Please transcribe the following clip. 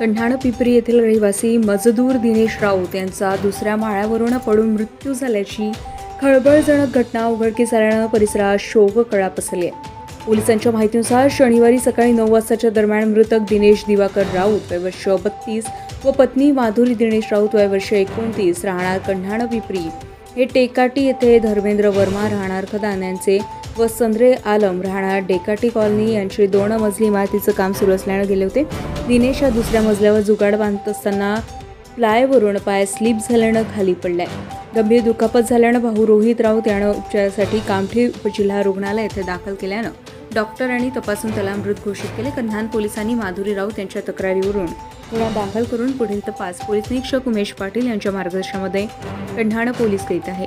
कंठाण पिपरी येथील रहिवासी मजदूर दिनेश राऊत यांचा दुसऱ्या माळ्यावरून पडून मृत्यू झाल्याची खळबळजनक घटना उघडकीस आल्यानं परिसरात शोककळा पसरली आहे. पोलिसांच्या माहितीनुसार शनिवारी सकाळी नऊ वाजताच्या दरम्यान मृतक दिनेश दिवाकर राऊत वयवर्ष बत्तीस व पत्नी माधुरी दिनेश राऊत वयवर्ष एकोणतीस राहणार कण्हाण पिपरी. हे टेकाटी येथे धर्मेंद्र वर्मा राहणार खदान यांचे व संद्रे आलम राहणार डेकाटी कॉलनी यांची दोन मजली इमारतीचं काम सुरू असल्यानं गेले होते. दिनेश हा दुसऱ्या मजल्यावर जुगाड बांधत असताना प्लायवरून पाय स्लिप झाल्यानं खाली पडलाय. गंभीर दुखापत झाल्यानं भाऊ रोहित राऊत यानं उपचारासाठी कामठी जिल्हा रुग्णालय येथे दाखल केल्यानं डॉक्टरांनी तपासून त्याला मृत घोषित केले. कन्हान पोलिसांनी माधुरी राऊत यांच्या तक्रारीवरून गुन्हा दाखल करून पुढील तपास पोलीस निरीक्षक उमेश पाटील यांच्या मार्गदर्शनामध्ये कन्हाण पोलीस करीत आहे.